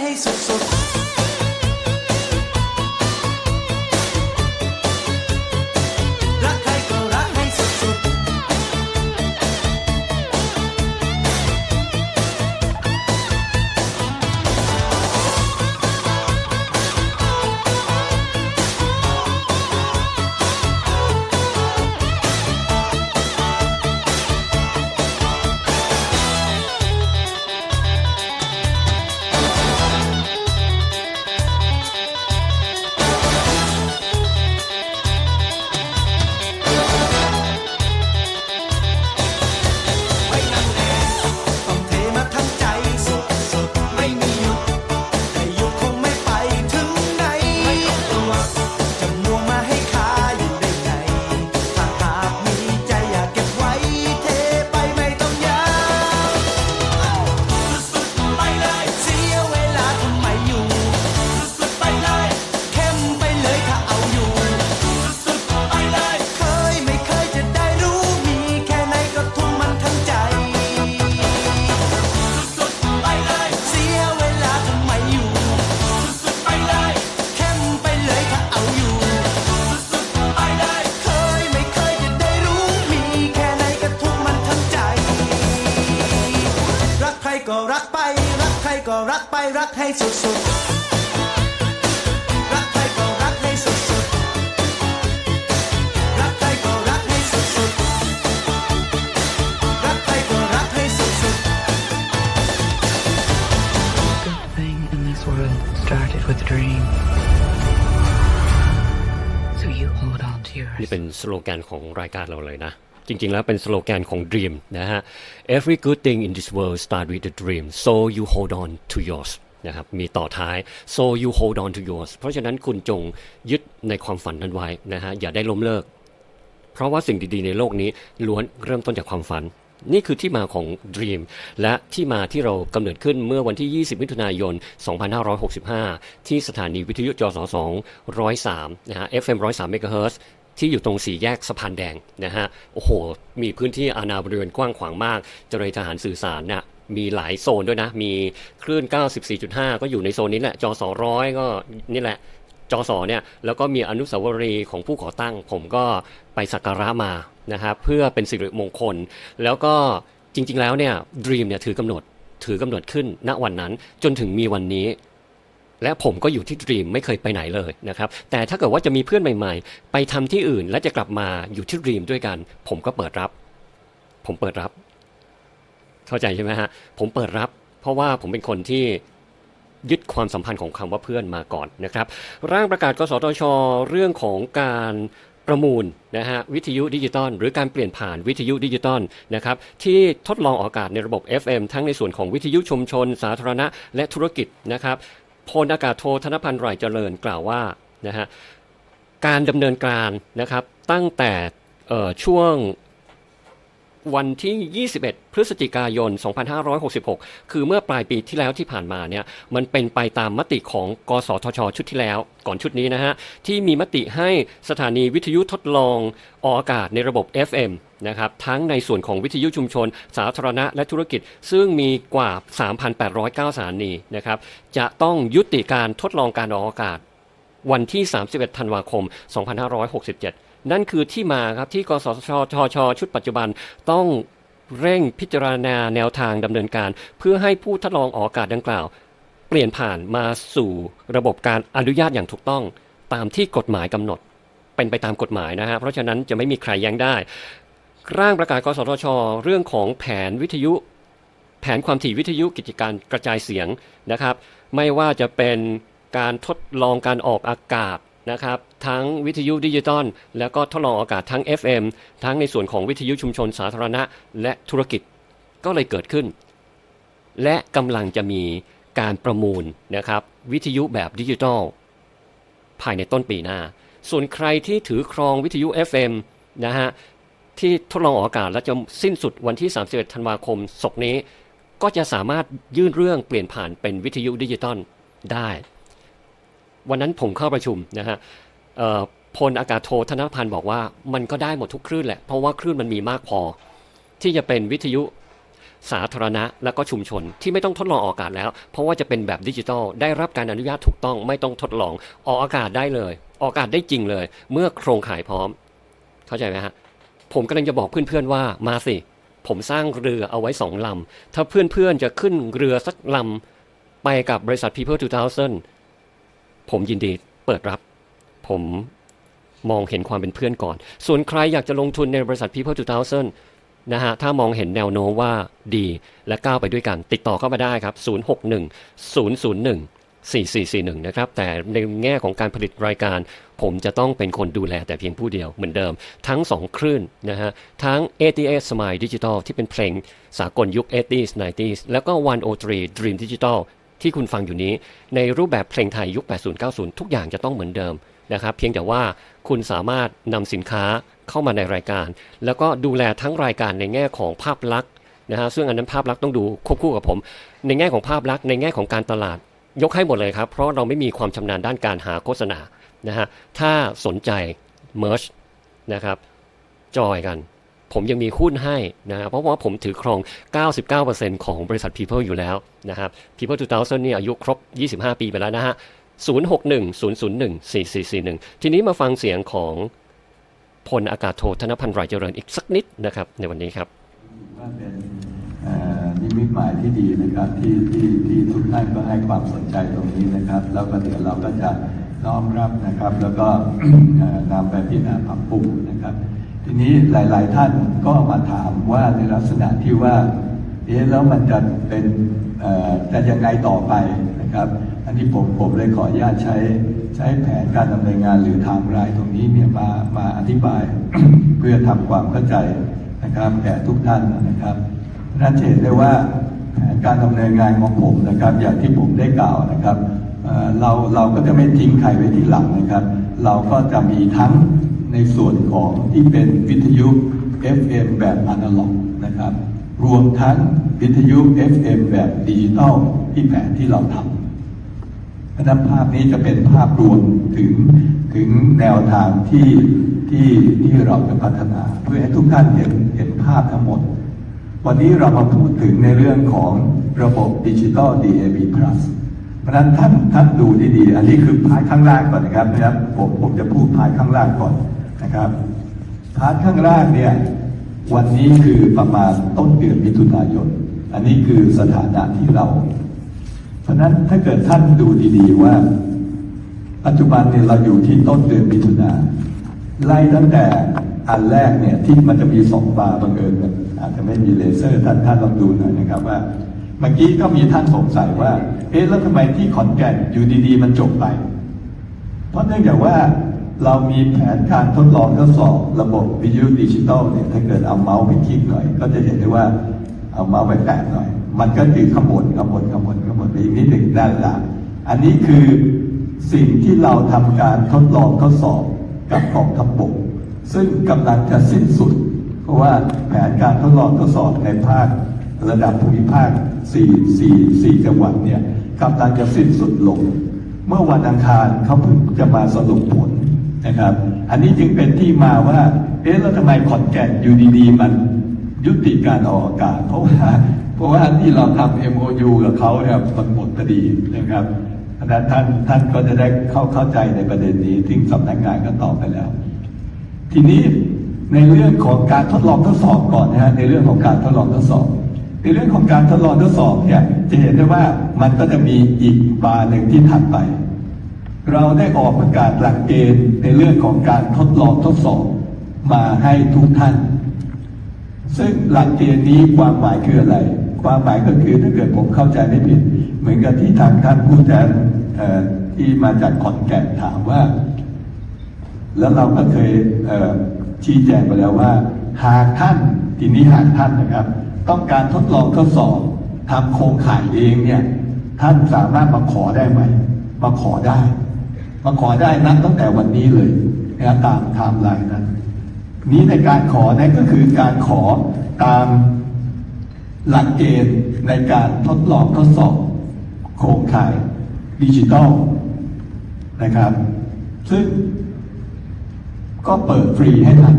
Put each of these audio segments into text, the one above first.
ให้สุด รก็รักไปรักให้สุดๆ รักใครก็รักให้สุดๆ รักใครก็รักให้สุดๆ รักใครก็รักให้สุดๆ Good thing in this world started with a dream. So you hold on to นี่ yours. เป็นสโลแกนของรายการเราเลยนะ จริงๆ แล้วเป็นสโลแกนของ Dream นะฮะ Every good thing in this world start with a dream so you hold on to yours นะครับมีต่อท้าย so you hold on to yours เพราะฉะนั้นคุณจงยึดในความฝันนั้นไว้นะฮะอย่าได้ล้มเลิก เพราะว่าสิ่งดีๆ ในโลกนี้ล้วนเริ่มต้นจากความฝัน นี่คือที่มาของ Dream และที่มาที่เรากำเนิดขึ้นเมื่อวันที่ 20 มิถุนายน 2565 ที่สถานีวิทยุจส2 103 นะฮะ FM 103เมกะเฮิรตซ์ ที่อยู่ตรงสี่แยกสะพานแดงนะฮะ โอ้โห มีพื้นที่อาณาบริเวณกว้างขวางมาก เจริญทหารสื่อสารนะมีหลายโซนด้วยนะ มีคลื่น 94.5 ก็อยู่ในโซนนี้แหละจสร้อยก็นี่แหละ จอสอเนี่ย แล้วก็มีอนุสาวรีย์ของผู้ก่อตั้ง ผมก็ไปสักการะมานะครับเพื่อเป็นสิริมงคล แล้วก็จริง ๆ แล้วเนี่ยดีมเนี่ยถือกำหนดถือกำหนดขึ้นณวันนั้นจนถึงมีวันนี้ และผมก็อยู่ที่ดีมไม่เคยไปไหนเลยนะครับแต่ถ้าเกิดว่าจะมีเพื่อนใหม่ ๆ ไปทำที่อื่นและจะกลับมาอยู่ที่ดีมด้วยกัน ผมก็เปิดรับ ผมเปิดรับ เข้าใจใช่ไหมฮะผมเปิดรับ เพราะว่าผมเป็นคนที่ยึดความสัมพันธ์ของคำว่าเพื่อนมาก่อนนะครับ ร่างประกาศกสทช เรื่องของการประมูลนะฮะวิทยุดิจิตอลหรือการเปลี่ยนผ่านวิทยุดิจิตอลนะครับที่ทดลองออกอากาศในระบบ FM ทั้งในส่วนของวิทยุชุมชน สาธารณะ และธุรกิจนะครับ พลอากาศโทธนพันธ์ไรเจริญกล่าวว่านะฮะการดำเนินการนะครับตั้งแต่ช่วง วันที่ 21 พฤศจิกายน 2566 คือเมื่อปลายปีที่แล้วที่ผ่านมาเนี่ยมันเป็นไปตามมติของกสทช ชุดที่แล้ว ก่อนชุดนี้นะฮะ ที่มีมติให้สถานีวิทยุทดลองออกอากาศในระบบ FM นะครับทั้งในส่วนของวิทยุชุมชน สาธารณะและธุรกิจ ซึ่งมีกว่า 3,809 สถานีนะครับจะต้องยุติการทดลองการออกอากาศ วันที่ 31 ธันวาคม 2567 นั่นคือที่มาครับที่กสทชชชุดปัจจุบันต้องเร่งพิจารณาแนวทางดำเนินการ เพื่อให้ผู้ทดลองออกอากาศดังกล่าว เปลี่ยนผ่านมาสู่ระบบการอนุญาตอย่างถูกต้อง ตามที่กฎหมายกำหนด เป็นไปตามกฎหมายนะฮะเพราะฉะนั้นจะไม่มีใครแย้งได้ ร่างประกาศกสทช เรื่องของแผนวิทยุ แผนความถี่วิทยุกิจการกระจายเสียงนะครับ ไม่ว่าจะเป็นการทดลองการออกอากาศ นะครับทั้งวิทยุดิจิตอลแล้วก็ทดลองอากาศทั้ง FM ทั้งในส่วนของวิทยุชุมชนสาธารณะ และธุรกิจก็เลยเกิดขึ้น และกำลังจะมีการประมูลนะครับวิทยุแบบดิจิทัลภายในต้นปีหน้า ส่วนใครที่ถือครองวิทยุ FM นะฮะที่ทดลองออกอากาศและจะสิ้นสุดวันที่ 31 ธันวาคมศกนี้ ก็จะสามารถยื่นเรื่องเปลี่ยนผ่านเป็นวิทยุดิจิตอลได้ วันนั้นผมเข้าประชุมนะฮะพลอากาศโทธนพันธ์บอกว่ามันก็ได้หมดทุกคลื่นแหละ เพราะว่าคลื่นมันมีมากพอ ที่จะเป็นวิทยุสาธารณะและก็ชุมชนที่ไม่ต้องทดลองออกอากาศแล้ว เพราะว่าจะเป็นแบบดิจิทัลได้รับการอนุญาตถูกต้องไม่ต้องทดลองออกอากาศได้เลย ออกอากาศได้จริงเลย เมื่อโครงข่ายพร้อม เข้าใจไหมฮะผมกำลังจะบอกเพื่อนๆว่ามาสิ ผมสร้างเรือเอาไว้สองลำถ้าเพื่อนๆจะขึ้นเรือสักลำไปกับบริษัท People 2000 ผมยินดีเปิดรับ ผมมองเห็นความเป็นเพื่อนก่อน ส่วนใครอยากจะลงทุนในบริษัท People 2000 นะฮะ ถ้ามองเห็นแนวโน้มว่าดีและก้าวไปด้วยกัน ติดต่อเข้ามาได้ครับ 061 001 4441 นะครับ แต่ในแง่ของการผลิตรายการ ผมจะต้องเป็นคนดูแลแต่เพียงผู้เดียวเหมือนเดิม ทั้ง 2 คลื่นนะฮะ ทั้ง ATS Smile Digital ที่เป็นเพลงสากลยุค 80s 90s แล้วก็ 103 Dream Digital ที่คุณฟังอยู่นี้ในรูปแบบเพลงไทยยุค 80 90 ทุกอย่างจะต้องเหมือนเดิมนะครับเพียงแต่ว่าคุณสามารถนำสินค้าเข้ามาในรายการ แล้วก็ดูแลทั้งรายการในแง่ของภาพลักษณ์นะฮะซึ่งอันนั้นภาพลักษณ์ต้องดูควบคู่กับผม ในแง่ของภาพลักษณ์ในแง่ของการตลาด ยกให้หมดเลยครับ เพราะเราไม่มีความชำนาญด้านการหาโฆษณานะฮะถ้าสนใจ merge นะครับจอยกัน ผมยังมีหุ้นให้นะครับเพราะว่าผมถือครอง 99%ของบริษัท People อยู่แล้วนะครับ People 2000เนี่ยอายุครบ 25 ปีไปแล้วนะฮะ061 001 4441 ทีนี้มาฟังเสียงของพลอากาศโทธนพันธ์ไรเจริญอีกสักนิดนะครับ ในวันนี้ครับว่าเป็นนิมิตหมายที่ดีนะครับที่ที่ที่ทุกท่านก็ให้ความสนใจตรงนี้นะครับ แล้วก็เดี๋ยวเราก็จะน้อมรับนะครับ แล้วก็นำไปพิจารณาปรับปรุงนะครับ ทีนี้หลาย ๆ ท่านก็มาถามว่าในลักษณะที่ว่า เอ๊ะแล้วมันจะเป็นเอ่อจะยังไงต่อไปนะครับ อันนี้ผมผมเลยขออนุญาตใช้ใช้แผนการดำเนินงานหรือทม์ไลน์ตรงนี้เนี่ยมามาอธิบาย เพื่อทำความเข้าใจนะครับแก่ทุกท่านนะครับนั่นเห็นได้ว่าแผนการดำเนินงานของผมนะครับ อย่างที่ผมได้กล่าวนะครับเราเราก็จะไม่ทิ้งใครไว้ที่หลังนะครับ เราก็จะมีทั้ง ในส่วนของที่เป็นวิทยุ FM แบบอนาล็อกนะครับ รวมทั้งวิทยุ FM แบบดิจิตอลที่แผนที่เราทำเพราะนั้นภาพนี้จะเป็นภาพรวมถึงถึงแนวทางที่ที่ที่เราจะพัฒนาเพื่อให้ทุกท่านเห็นเห็นภาพทั้งหมด วันนี้เรามาพูดถึงในเรื่องของระบบดิจิตอล DAB Plus เพราะฉะนั้นท่านท่านดูดีๆ อันนี้คือพาร์ทข้างล่างก่อนนะครับนะครับ ผมผมจะพูดพาร์ทข้างล่างก่อน นะครับพาร์ทข้างล่างเนี่ยวันนี้คือประมาณต้นเดือนมิถุนายน อันนี้คือสถานะที่เรา เพราะนั้นถ้าเกิดท่านดูดีๆว่า ปัจจุบันเนี่ยเราอยู่ที่ต้นเดือนมิถุนาไล่ตั้งแต่อันแรกเนี่ยที่มันจะมีสองบาบังเอิญกันอาจจะไม่มีเลเซอร์ท่านท่านลองดูหน่อยนะครับว่าเมื่อกี้ก็มีท่านสงสัยว่า เอ๊ะแล้วทำไมที่ขอนแก่นอยู่ดีๆ มันจบไป เพราะเนื่องจากว่า เรามีแผนการทดลองทดสอบระบบวิทยุดิจิตอลเนี่ยถ้าเกิดเอาเมาส์ไปคลิกหน่อย ก็จะเห็นได้ว่าเอาเมาส์ไปแตะหน่อย มันก็คือขมวดขมวดขมวดขมวดไปอีกนิดหนึ่งด้านหลังอันนี้คือสิ่งที่เราทำการทดลองทดสอบกับกองทัพบกซึ่งกำลังจะสิ้นสุด เพราะว่าแผนการทดลองทดสอบในภาคระดับภูมิภาค 4 4 4 จังหวัดเนี่ยกำลังจะสิ้นสุดลง เมื่อวันอังคารเขาเพิ่งจะมาสรุปผล นะครับ อันนี้จึงเป็นที่มาว่า เอ๊ะแล้วทำไมขอนแก่นอยู่ดีๆ มันยุติการออกอากาศ เพราะว่าเพราะว่าที่เราทำ MOU กับเขาเนี่ยมันหมดพอดีนะครับเพราะนั้นท่านท่านก็จะได้เข้าเข้าใจในประเด็นนี้ที่สำนักงานก็ตอบไปแล้ว ทีนี้ในเรื่องของการทดลองทดสอบก่อนนะฮะในเรื่องของการทดลองทดสอบ ในเรื่องของการทดลองทดสอบเนี่ยจะเห็นได้ว่ามันก็จะมีอีกบาร์หนึ่งที่ถัดไป เราได้ออกประกาศหลักเกณฑ์ในเรื่องของการทดลองทดสอบมาให้ทุกท่าน ซึ่งหลักเกณฑ์นี้ความหมายคืออะไร ความหมายก็คือถ้าเกิดผมเข้าใจไม่ผิด เหมือนกับที่ทางท่านผู้แทนที่มาจากขอนแก่นถามว่า แล้วเราก็เคยเชี้แจงไปแล้วว่า หากท่านทีนี้หากท่านนะครับ ต้องการทดลองทดสอบทำโครงข่ายเองเนี่ยท่านสามารถมาขอได้ไหมมาขอได้ มาขอได้นับตั้งแต่วันนี้เลยนะตามไทม์ไลน์นั้น นี้ในการขอนะก็คือการขอตามหลักเกณฑ์ในการทดลองทดสอบโครงข่ายดิจิตอลนะครับ ซึ่งก็เปิดฟรีให้ท่าน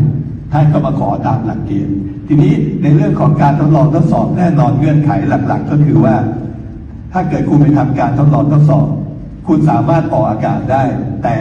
ท่านก็มาขอตามหลักเกณฑ์ ทีนี้ในเรื่องของการทดลองทดสอบแน่นอนเงื่อนไขหลัก ๆ ก็คือว่า ถ้าเกิดคุณไปทำการทดลองทดสอบ คุณสามารถออกอากาศได้ แต่